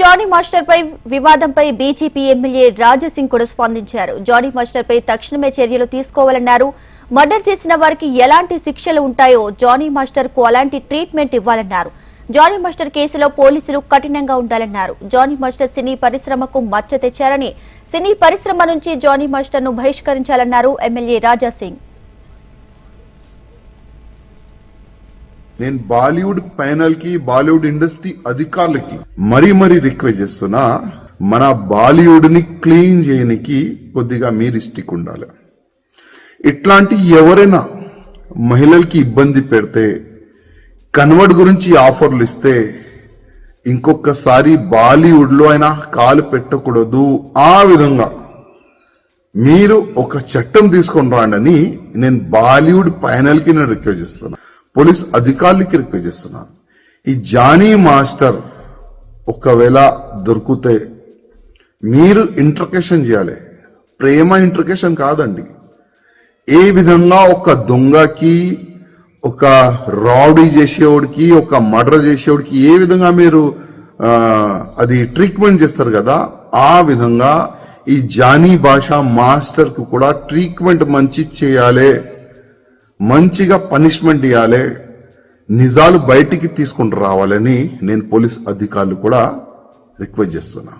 Johnny master పై వివాదంపై BJP MLA Raja Singh కూడా స్పందించారు. జానీ మాస్టర్ పై తక్షణమే చర్యలు తీసుకోవాలన్నారు. మర్డర్ చేసిన వారికి ఎలాంటి శిక్షలు ఉంటాయో జానీ మాస్టర్కు అలాంటి ట్రీట్మెంట్ ఇవ్వాలన్నారు. జానీ మాస్టర్ కేసులో పోలీసులు కఠినంగా ఉండాలన్నారు. జానీ మాస్టర్ సినీ పరిశ్రమకు మచ్చ తెచ్చారని సినీ పరిశ్రమ నుంచి జానీ మాస్టర్ను బహిష్కరించాలన్నారు ఎమ్మెల్యే రాజాసింగ్. నేను బాలీవుడ్ ప్యానల్కి బాలీవుడ్ ఇండస్ట్రీ అధికారులకి మరీ మరీ రిక్వెస్ట్ చేస్తున్నా మన బాలీవుడ్ని క్లీన్ చేయనికి కొద్దిగా మీరు స్టిక్ ఉండాలి. ఇట్లాంటి ఎవరైనా మహిళలకి ఇబ్బంది పెడితే కన్వర్ట్ గురించి ఆఫర్లు ఇస్తే ఇంకొకసారి బాలీవుడ్లో అయినా కాలు పెట్టకూడదు. ఆ విధంగా మీరు ఒక చట్టం తీసుకొని రాండని నేను బాలీవుడ్ ఫైనల్కి నేను రిక్వెస్ట్ చేస్తున్నాను పోలీస్ అధికారులకి రిక్వెస్ట్ చేస్తున్నాను. ఈ జానీ మాస్టర్ ఒకవేళ దొరికితే మీరు ఇంటర్కేషన్ చేయాలి. ప్రేమ ఇంటర్కేషన్ కాదండి. ఏ విధంగా ఒక దొంగకి ఒక రౌడీ చేసేవాడికి ఒక మర్డర్ చేసేవాడికి ఏ విధంగా మీరు అది ట్రీట్మెంట్ చేస్తారు కదా ఆ విధంగా ఈ జానీ భాష మాస్టర్కు కూడా ట్రీట్మెంట్ మంచి చేయాలి. మంచిగా పనిష్మెంట్ ఇవ్వాలి నిజాలు బయటికి తీసుకుని రావాలని నేను పోలీస్ అధికారులు కూడా రిక్వెస్ట్ చేస్తున్నా.